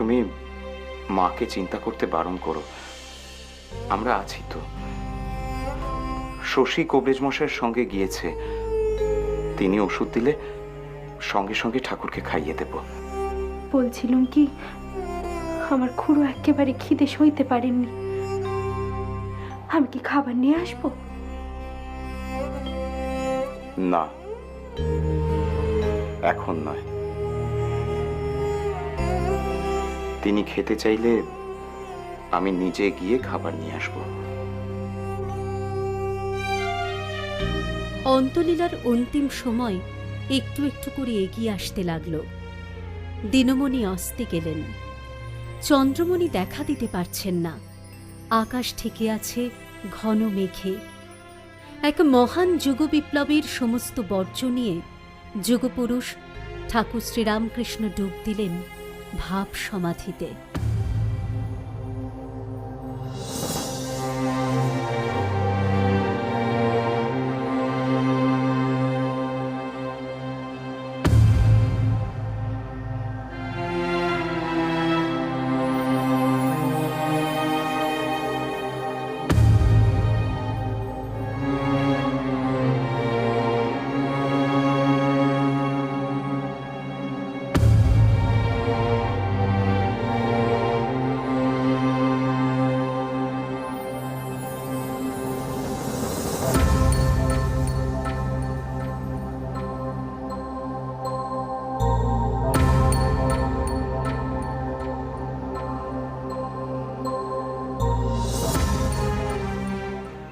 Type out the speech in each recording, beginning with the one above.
তুমি মাকে চিন্তা করতে বারণ করো। আমরা আছি তো। শশী কবরেজ মশাইয়ের সঙ্গে গিয়েছে। তিনি ওষুধ দিলে সঙ্গে সঙ্গে ঠাকুরকে খাইয়ে দেব। বলছিলাম কি আমার খুড়ো একেবারে খিদে সইতে পারেননি। আমি কি খাবার নিয়ে আসব? না এখন নয়। তিনি খেতে চাইলে আমি নিজে গিয়ে খাবার নিয়ে আসব। অন্তলীলার অন্তিম সময় একটু একটু করে এগিয়ে আসতে লাগল। দিনমণি অস্তে গেলেন। চন্দ্রমণি দেখা দিতে পারছেন না। আকাশ ঠেকে আছে ঘন মেঘে। এক মহান যুগ বিপ্লবীর সমস্ত বর্জ্য নিয়ে যুগপুরুষ ঠাকুর শ্রীরামকৃষ্ণ ডুব দিলেন। ভাব সমাধিতে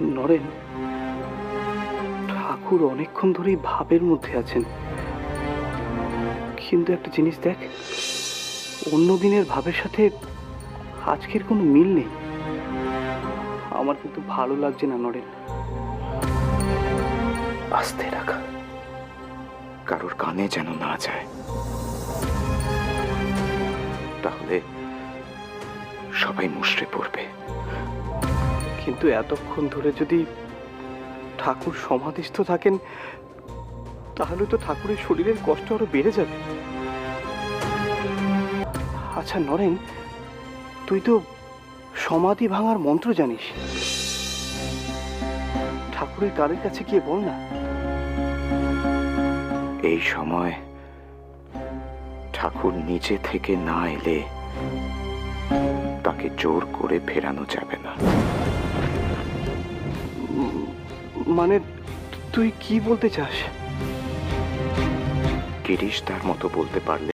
নরেন, ঠাকুর অনেকক্ষণ ধরেই ভাবের মধ্যে আছেন। কিন্তু একটা জিনিস দেখ, অন্য দিনের ভাবের সাথে আজকের কোনো মিল নেই। আমার কিন্তু ভালো লাগছে না, নরেন। আস্তে রাখা। কারোর কানে যেন না যায়। তাহলে সবাই মুষড়ে পড়বে। কিন্তু এতক্ষণ ধরে যদি ঠাকুর সমাধিস্থ থাকেন, তাহলে তো ঠাকুরের শরীরের কষ্ট আরও বেড়ে যাবে। আচ্ছা নরেন, তুই তো সমাধি ভাঙার মন্ত্র জানিস। ঠাকুরের কারের কাছে গিয়ে বল না। এই সময় ঠাকুর নিচে থেকে না এলে তাকে জোর করে ফেরানো যাবে না। মানে তুই কি বলতে চাস? গিরিশ তার মতো বলতে পারলে